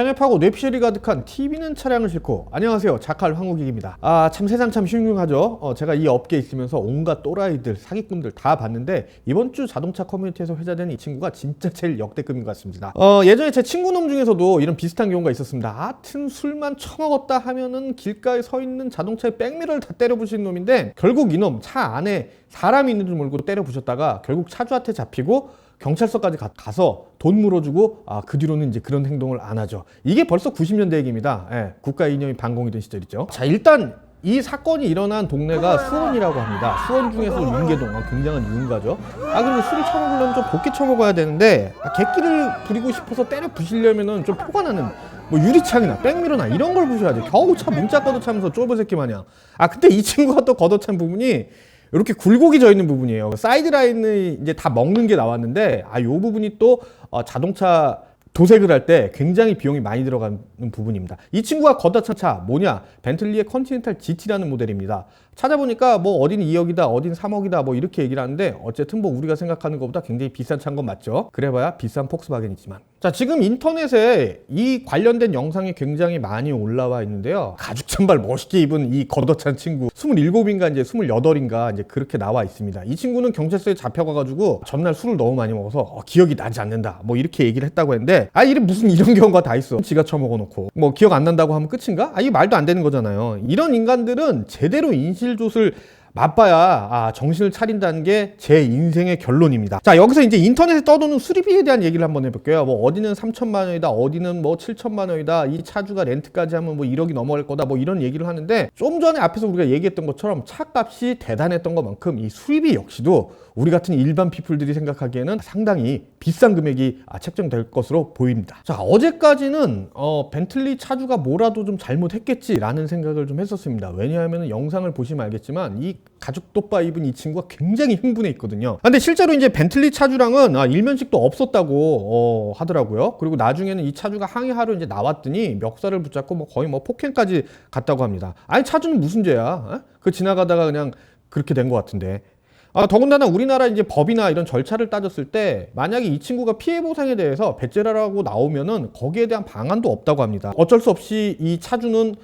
편협하고 뇌피셜이 가득한 TV는 차량을 싣고 안녕하세요. 자칼 황국익입니다. 아 참 세상 참 흉흉하죠? 어, 제가 이 업계에 있으면서 온갖 또라이들 사기꾼들 다 봤는데 이번 주 자동차 커뮤니티에서 회자된 이 친구가 진짜 제일 역대급인 것 같습니다. 어, 예전에 제 친구 놈 중에서도 이런 비슷한 경우가 있었습니다. 하여튼 술만 처먹었다 하면은 길가에 서 있는 자동차의 백미러를 다 때려 부신 놈인데 결국 이놈 차 안에 사람이 있는 줄 모르고 때려 부셨다가 결국 차주한테 잡히고 경찰서까지 가, 서돈 물어주고 아, 그 뒤로는 이제 그런 행동을 안 하죠. 이게 벌써 90년대 얘기입니다. 예, 국가 이념이 반공이던 시절이죠. 자 일단 이 사건이 일어난 동네가 수원이라고 합니다. 수원 중에서 윤계동, 아, 굉장한 윤가죠. 아 그리고 술을 처먹으려면 좀 곱게 처먹어야 되는데 아, 객기를 부리고 싶어서 때려 부시려면은 좀 표가 나는 뭐 유리창이나 백미러나 이런 걸 부셔야지. 겨우 차 문짝 걷어차면서 쫄보 새끼 마냥. 아 그때 이 친구가 또 걷어찬 부분이 이렇게 굴곡이 져 있는 부분이에요. 사이드 라인을 이제 다 먹는 게 나왔는데 아 요 부분이 또 어, 자동차 도색을 할 때 굉장히 비용이 많이 들어가는 부분입니다. 이 친구가 걷어찬 차 뭐냐? 벤틀리의 컨티넨탈 GT라는 모델입니다. 찾아보니까 뭐 어디는 2억이다, 어디는 3억이다, 뭐 이렇게 얘기를 하는데 어쨌든 뭐 우리가 생각하는 것보다 굉장히 비싼 차인 건 맞죠. 그래봐야 비싼 폭스바겐이지만. 자 지금 인터넷에 이 관련된 영상이 굉장히 많이 올라와 있는데요. 가죽 잠발 멋있게 입은 이 걷어찬 친구 27인가 이제 28인가 이제 그렇게 나와 있습니다. 이 친구는 경찰서에 잡혀가가지고 전날 술을 너무 많이 먹어서 어, 기억이 나지 않는다. 뭐 이렇게 얘기를 했다고 했는데 아 이래 무슨 이런 경우가 다 있어. 지가 처먹어놓고 뭐 기억 안 난다고 하면 끝인가? 아 이게 말도 안 되는 거잖아요. 이런 인간들은 제대로 인실조술 맛봐야 아, 정신을 차린다는 게 제 인생의 결론입니다. 자 여기서 이제 인터넷에 떠도는 수리비에 대한 얘기를 한번 해볼게요. 뭐 어디는 3천만 원이다, 어디는 뭐 7천만 원이다. 이 차주가 렌트까지 하면 뭐 1억이 넘어갈 거다. 뭐 이런 얘기를 하는데 좀 전에 앞에서 우리가 얘기했던 것처럼 차값이 대단했던 것만큼 이 수리비 역시도 우리 같은 일반 피플들이 생각하기에는 상당히 비싼 금액이 아, 책정될 것으로 보입니다. 자 어제까지는 어, 벤틀리 차주가 뭐라도 좀 잘못했겠지라는 생각을 좀 했었습니다. 왜냐하면 영상을 보시면 알겠지만 이 가죽 똑바 입은 이 친구가 굉장히 흥분해 있거든요. 아, 근데 실제로 이제 벤틀리 차주랑은 아, 일면식도 없었다고 어, 하더라고요. 그리고 나중에는 이 차주가 항의하러 이제 나왔더니 멱살을 붙잡고 뭐 거의 뭐 폭행까지 갔다고 합니다. 아니 차주는 무슨 죄야? 어? 그 지나가다가 그냥 그렇게 된 것 같은데. 아, 더군다나 우리나라 이제 법이나 이런 절차를 따졌을 때 만약에 이 친구가 피해 보상에 대해서 배째라라고 나오면은 거기에 대한 방안도 없다고 합니다. 어쩔 수 없이 이 차주는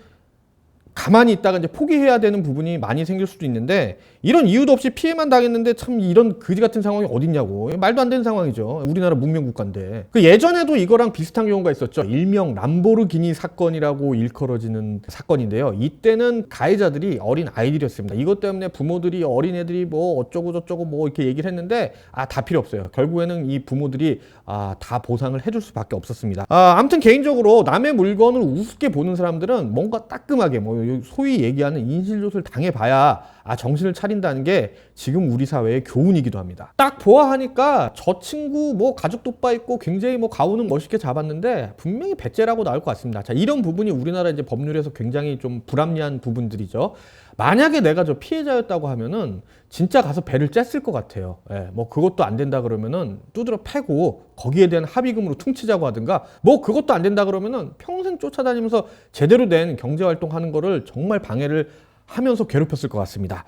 가만히 있다가 이제 포기해야 되는 부분이 많이 생길 수도 있는데 이런 이유도 없이 피해만 당했는데 참 이런 거지 같은 상황이 어딨냐고. 말도 안 되는 상황이죠. 우리나라 문명 국가인데. 그 예전에도 이거랑 비슷한 경우가 있었죠. 일명 람보르기니 사건이라고 일컬어지는 사건인데요. 이때는 가해자들이 어린 아이들이었습니다. 이것 때문에 부모들이 어린애들이 뭐 어쩌고 저쩌고 뭐 이렇게 얘기를 했는데 아 다 필요 없어요. 결국에는 이 부모들이 아 다 보상을 해줄 수밖에 없었습니다. 아 아무튼 개인적으로 남의 물건을 우습게 보는 사람들은 뭔가 따끔하게 뭐 소위 얘기하는 인실조술 당해봐야 아 정신을 차린다는 게 지금 우리 사회의 교훈이기도 합니다. 딱 보아하니까 저 친구 뭐 가죽 돋바 있고 굉장히 뭐 가오는 멋있게 잡았는데 분명히 배째라고 나올 것 같습니다. 자 이런 부분이 우리나라 이제 법률에서 굉장히 좀 불합리한 부분들이죠. 만약에 내가 저 피해자였다고 하면은 진짜 가서 배를 쬐을 것 같아요. 예, 뭐 그것도 안 된다 그러면은 두드려 패고 거기에 대한 합의금으로 퉁치자고 하든가 뭐 그것도 안 된다 그러면은 평생 쫓아다니면서 제대로 된 경제 활동 하는 거를 정말 방해를 하면서 괴롭혔을 것 같습니다.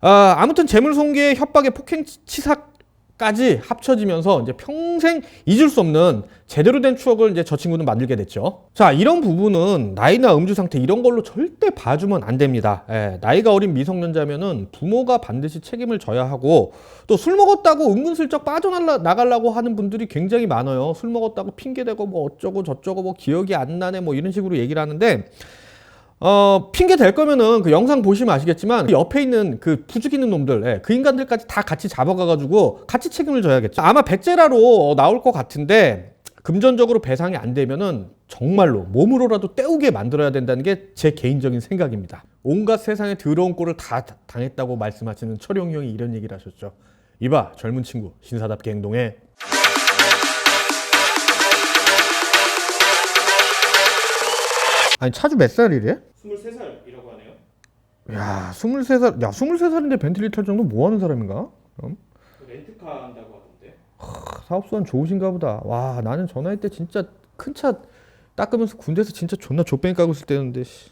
아, 아무튼 재물 손괴, 협박의 폭행 치사까지 합쳐지면서 이제 평생 잊을 수 없는 제대로 된 추억을 이제 저 친구는 만들게 됐죠. 자, 이런 부분은 나이나 음주 상태 이런 걸로 절대 봐주면 안 됩니다. 예, 나이가 어린 미성년자면은 부모가 반드시 책임을 져야 하고 또 술 먹었다고 은근슬쩍 빠져나가려고 하는 분들이 굉장히 많아요. 술 먹었다고 핑계대고 뭐 어쩌고 저쩌고 뭐 기억이 안 나네 뭐 이런 식으로 얘기를 하는데 어, 핑계 될 거면은 그 영상 보시면 아시겠지만 그 옆에 있는 그 부죽 있는 놈들, 예, 그 인간들까지 다 같이 잡아가가지고 같이 책임을 져야겠죠. 아마 백제라로 나올 것 같은데 금전적으로 배상이 안 되면은 정말로 몸으로라도 때우게 만들어야 된다는 게 제 개인적인 생각입니다. 온갖 세상에 더러운 꼴을 다 당했다고 말씀하시는 철용 형이 이런 얘기를 하셨죠. 이봐 젊은 친구 신사답게 행동해. 아니 차주 몇 살이래? 23살이라고 하네요. 야, 23살, 야, 23살인데 벤틀리 탈 정도 뭐 하는 사람인가? 그럼? 렌트카 한다고 하던데. 사업수완 좋으신가 보다. 와, 나는 저 나이 때 진짜 큰 차 닦으면서 군대에서 진짜 존나 좆뱅이 까고 있을 때였는데, 씨.